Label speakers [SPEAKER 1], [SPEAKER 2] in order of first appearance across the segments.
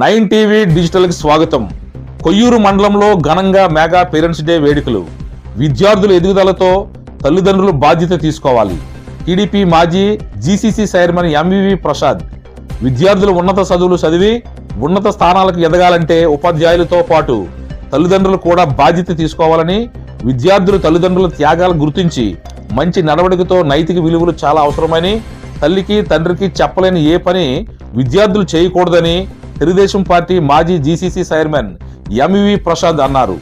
[SPEAKER 1] Nine TV డిజిటల్కి స్వాగతం. కొయ్యూరు మండలంలో ఘనంగా మెగా పేరెంట్స్ డే వేడుకలు. విద్యార్థుల ఎదుగుదలతో తల్లిదండ్రులు బాధ్యత తీసుకోవాలి. టీడీపీ మాజీ జీసీసీ చైర్మన్ ఎంవివి ప్రసాద్. విద్యార్థులు ఉన్నత చదువులు చదివి ఉన్నత స్థానాలకు ఎదగాలంటే ఉపాధ్యాయులతో పాటు తల్లిదండ్రులు కూడా బాధ్యత తీసుకోవాలని విద్యార్థులు తల్లిదండ్రుల త్యాగాలు గుర్తించి మంచి నడవడికతో నైతిక విలువలు చాలా అవసరమని తల్లికి తండ్రికి చెప్పలేని ఏ పని విద్యార్థులు చేయకూడదని తెలుగుదేశం పార్టీ మాజీ GCC chairman M V Prasad అన్నారు.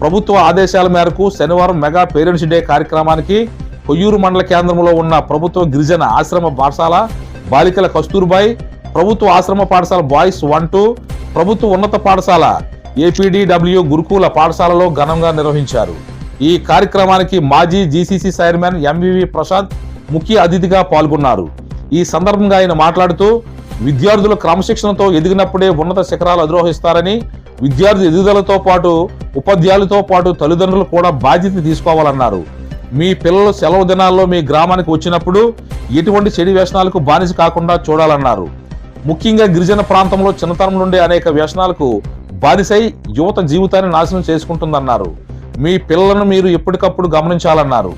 [SPEAKER 1] ప్రభుత్వ ఆదేశాల మేరకు శనివారం మెగా పేరెంట్స్ డే కార్యక్రమానికి కొయ్యూరు మండల కేంద్రంలో ఉన్న ప్రభుత్వ గిరిజన ఆశ్రమ పాఠశాల బాలికల కస్తూర్బాయ్ ప్రభుత్వ ఆశ్రమ పాఠశాల బాయ్స్ వన్ టూ ప్రభుత్వ ఉన్నత పాఠశాల ఏపీడీడబ్ల్యూ గురుకుల పాఠశాలలో ఘనంగా నిర్వహించారు. ఈ కార్యక్రమానికి మాజీ జీసీసీ చైర్మన్ ఎంవివి ప్రసాద్ ముఖ్య అతిథిగా పాల్గొన్నారు. ఈ సందర్భంగా ఆయన మాట్లాడుతూ విద్యార్థులు క్రమశిక్షణతో ఎదిగినప్పుడే ఉన్నత శిఖరాలు అధిరోహిస్తారని విద్యార్థి ఎదుగుదలతో పాటు ఉపాధ్యాయులతో పాటు తల్లిదండ్రులు కూడా బాధ్యత తీసుకోవాలన్నారు. మీ పిల్లలు సెలవు దినాల్లో మీ గ్రామానికి వచ్చినప్పుడు ఎటువంటి చెడు వ్యసనాలకు బానిస కాకుండా చూడాలన్నారు. ముఖ్యంగా గిరిజన ప్రాంతంలో చిన్నతనం నుండి అనేక వ్యసనాలకు బానిసై యువత జీవితాన్ని నాశనం చేసుకుంటుందన్నారు. మీ పిల్లలను మీరు ఎప్పటికప్పుడు గమనించాలన్నారు.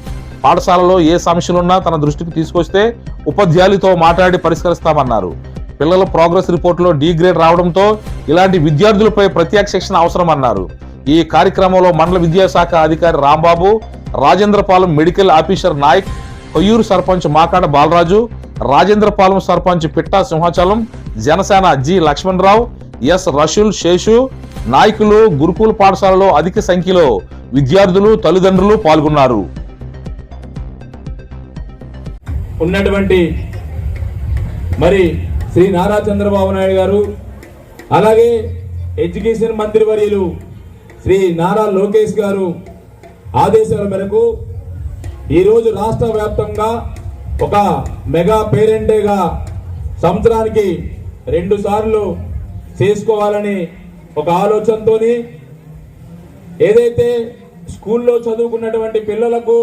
[SPEAKER 1] పాఠశాలలో ఏ సమస్యలున్నా తన దృష్టికి తీసుకొస్తే ఉపాధ్యాయులతో మాట్లాడి పరిష్కరిస్తామన్నారు. పిల్లల ప్రోగ్రెస్ రిపోర్టులో డి గ్రేడ్ రావడంతో ఇలాంటి విద్యార్థులపై ప్రత్యేక శిక్షణ అవసరమన్నారు. ఈ కార్యక్రమంలో మండల విద్యాశాఖ అధికారి Rambabu Rajendrapalem medical officer Nayak Koyyuru sarpanch Makada Balaraju Rajendrapalem sarpanch Pitta Simhachalam Janasena G Lakshmanarao S Rasul Seshu నాయకులు గురుకుల పాఠశాలలో అధిక సంఖ్యలో విద్యార్థులు తల్లిదండ్రులు పాల్గొన్నారు.
[SPEAKER 2] ఉన్నటువంటి మరి శ్రీ నారా చంద్రబాబు నాయుడు గారు అలాగే ఎడ్యుకేషన్ మంత్రి వర్యులు శ్రీ నారా లోకేష్ గారు ఆదేశాల మేరకు ఈరోజు రాష్ట్ర వ్యాప్తంగా ఒక మెగా పేరెంట్ డేగా సంవత్సరానికి రెండు సార్లు చేసుకోవాలని ఒక ఆలోచనతోని ఏదైతే స్కూల్లో చదువుకున్నటువంటి పిల్లలకు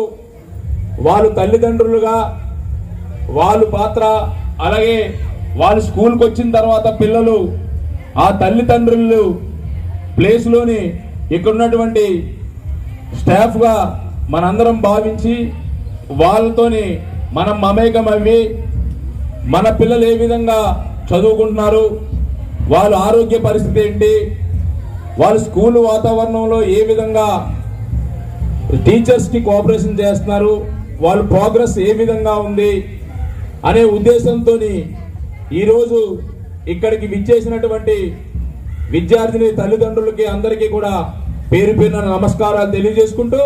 [SPEAKER 2] వాళ్ళు తల్లిదండ్రులుగా వాళ్ళు పాత్ర అలాగే వాళ్ళు స్కూల్కి వచ్చిన తర్వాత పిల్లలు ఆ తల్లిదండ్రులు ప్లేస్లోని ఇక్కడ ఉన్నటువంటి స్టాఫ్గా మనందరం భావించి వాళ్ళతోని మనం మమేకం అవి మన పిల్లలు ఏ విధంగా చదువుకుంటున్నారు వాళ్ళ ఆరోగ్య పరిస్థితి ఏంటి వాళ్ళు స్కూల్ వాతావరణంలో ఏ విధంగా టీచర్స్కి కోఆపరేషన్ చేస్తున్నారు వాళ్ళ ప్రోగ్రెస్ ఏ విధంగా ఉంది అనే ఉద్దేశంతో ఈరోజు ఇక్కడికి విచ్చేసినటువంటి విద్యార్థిని తల్లిదండ్రులకి అందరికీ కూడా పేరు పేరున నమస్కారాలు తెలియజేసుకుంటూ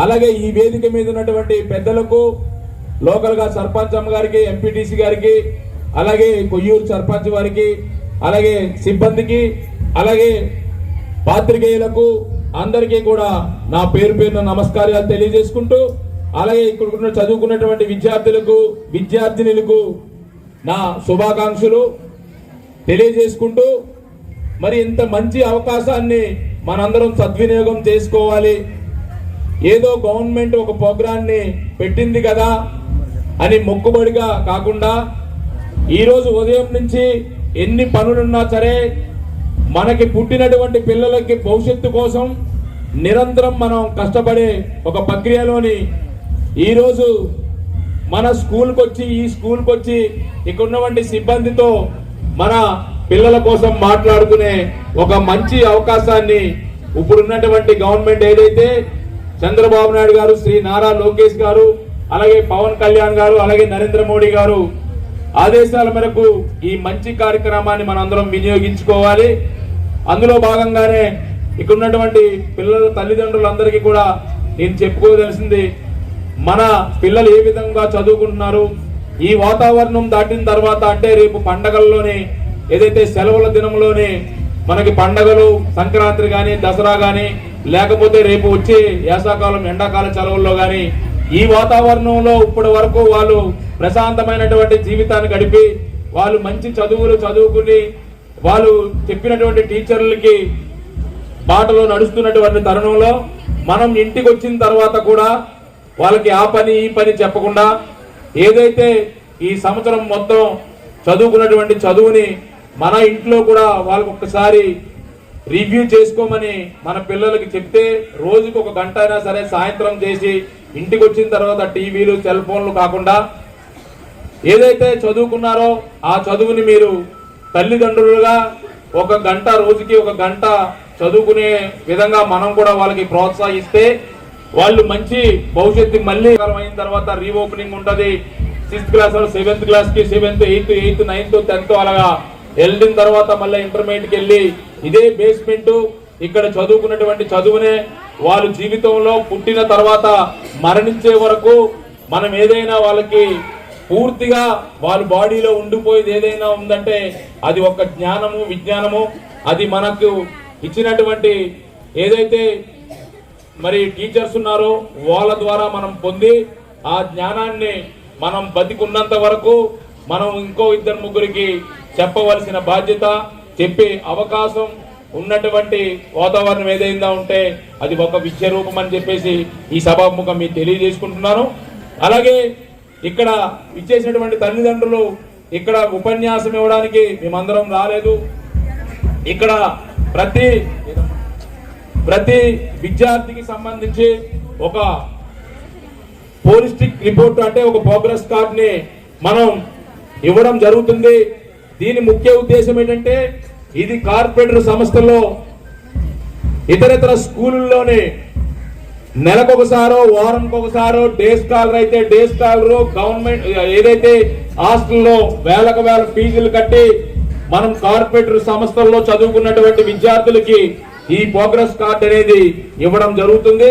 [SPEAKER 2] అలాగే ఈ వేదిక మీద ఉన్నటువంటి పెద్దలకు లోకల్గా సర్పంచ్ అమ్మ గారికి ఎంపీటీసీ గారికి అలాగే కొయ్యూరు సర్పంచ్ వారికి అలాగే సిబ్బందికి అలాగే పాత్రికేయులకు అందరికీ కూడా నా పేరు పేరున నమస్కారాలు తెలియజేసుకుంటూ అలాగే ఇక్కడ చదువుకున్నటువంటి విద్యార్థులకు విద్యార్థినులకు నా శుభాకాంక్షలు తెలియజేసుకుంటూ మరి ఇంత మంచి అవకాశాన్ని మనందరం సద్వినియోగం చేసుకోవాలి. ఏదో గవర్నమెంట్ ఒక ప్రోగ్రాన్ని పెట్టింది కదా అని మొక్కుబడిగా కాకుండా ఈరోజు ఉదయం నుంచి ఎన్ని పనులున్నా సరే మనకి పుట్టినటువంటి పిల్లలకి భవిష్యత్తు కోసం నిరంతరం మనం కష్టపడే ఒక ప్రక్రియలోని ఈరోజు మన స్కూల్కి వచ్చి ఈ స్కూల్కి వచ్చి ఇక్కడ ఉన్నటువంటి సిబ్బందితో మన పిల్లల కోసం మాట్లాడుకునే ఒక మంచి అవకాశాన్ని ఇప్పుడున్నటువంటి గవర్నమెంట్ ఏదైతే చంద్రబాబు నాయుడు గారు శ్రీ నారా లోకేష్ గారు అలాగే పవన్ కళ్యాణ్ గారు అలాగే నరేంద్ర మోడీ గారు ఆదేశాల మేరకు ఈ మంచి కార్యక్రమాన్ని మనందరం వినియోగించుకోవాలి. అందులో భాగంగానే ఇక్కడ ఉన్నటువంటి పిల్లల తల్లిదండ్రులందరికీ కూడా నేను చెప్పుకోదలిసింది మన పిల్లలు ఏ విధంగా చదువుకుంటున్నారు? ఈ వాతావరణం దాటిన తర్వాత అంటే రేపు పండగల్లోనే ఏదైతే సెలవుల దినంలోనే మనకి పండగలు సంక్రాంతి కానీ దసరా కానీ లేకపోతే రేపు వచ్చే వేసాకాలం ఎండాకాల సెలవుల్లో కానీ ఈ వాతావరణంలో ఇప్పటి వరకు వాళ్ళు ప్రశాంతమైనటువంటి జీవితాన్ని గడిపి వాళ్ళు మంచి చదువులు చదువుకుని వాళ్ళు చెప్పినటువంటి టీచర్లకి బాటలో నడుస్తున్నటువంటి తరుణంలో మనం ఇంటికి వచ్చిన తర్వాత కూడా వాళ్ళకి ఆ పని ఈ పని చెప్పకుండా ఏదైతే ఈ సంవత్సరం మొత్తం చదువుకున్నటువంటి చదువుని మన ఇంట్లో కూడా వాళ్ళకు ఒక్కసారి రివ్యూ చేసుకోమని మన పిల్లలకి చెప్తే రోజుకి ఒక గంట అయినా సరే సాయంత్రం చేసి ఇంటికి వచ్చిన తర్వాత టీవీలు సెల్ ఫోన్లు కాకుండా ఏదైతే చదువుకున్నారో ఆ చదువుని మీరు తల్లిదండ్రులుగా ఒక గంట రోజుకి ఒక గంట చదువుకునే విధంగా మనం కూడా వాళ్ళకి ప్రోత్సహిస్తే వాళ్ళు మంచి భవిష్యత్తు మళ్ళీ అయిన తర్వాత రీఓపెనింగ్ ఉంటది. సిక్స్త్ క్లాస్ సెవెంత్ క్లాస్కి seventh eighth eighth ninth tenth అలాగా వెళ్ళిన తర్వాత మళ్ళీ ఇంటర్మీడియట్కి వెళ్ళి ఇదే బేస్మెంట్ ఇక్కడ చదువుకున్నటువంటి చదువునే వాళ్ళు జీవితంలో పుట్టిన తర్వాత మరణించే వరకు మనం ఏదైనా వాళ్ళకి పూర్తిగా వాళ్ళ బాడీలో ఉండిపోయేది ఏదైనా ఉందంటే అది ఒక జ్ఞానము విజ్ఞానము. అది మనకు ఇచ్చినటువంటి ఏదైతే మరి టీచర్స్ ఉన్నారు వాళ్ళ ద్వారా మనం పొంది ఆ జ్ఞానాన్ని మనం బతికున్నంత వరకు మనం ఇంకో ఇద్దరు ముగ్గురికి చెప్పవలసిన బాధ్యత చెప్పే అవకాశం ఉన్నటువంటి వాతావరణం ఏదైందా ఉంటే అది ఒక విద్య రూపం అని చెప్పేసి ఈ సభాముఖం మీకు తెలియజేసుకుంటున్నాను. అలాగే ఇక్కడ ఇచ్చేసినటువంటి తల్లిదండ్రులు ఇక్కడ ఉపన్యాసం ఇవ్వడానికి మేమందరం రాలేదు. ఇక్కడ ప్రతి ప్రతి విద్యార్థికి సంబంధించి ఒక పోలిస్టిక్ రిపోర్ట్ అంటే ఒక ప్రోగ్రెస్ కార్డ్ని మనం ఇవ్వడం జరుగుతుంది. దీని ముఖ్య ఉద్దేశం ఏంటంటే ఇది కార్పొరేటర్ సంస్థల్లో ఇతరితర స్కూళ్ళలోనే నెలకొకసారో వారంకి ఒకసారో డే స్కాలర్ అయితే డే స్కాలర్ గవర్నమెంట్ ఏదైతే హాస్టల్లో వేలకు వేల ఫీజులు కట్టి మనం కార్పొరేటర్ సంస్థల్లో చదువుకున్నటువంటి విద్యార్థులకి ఈ ప్రోగ్రెస్ కార్డ్ అనేది ఇవ్వడం జరుగుతుంది.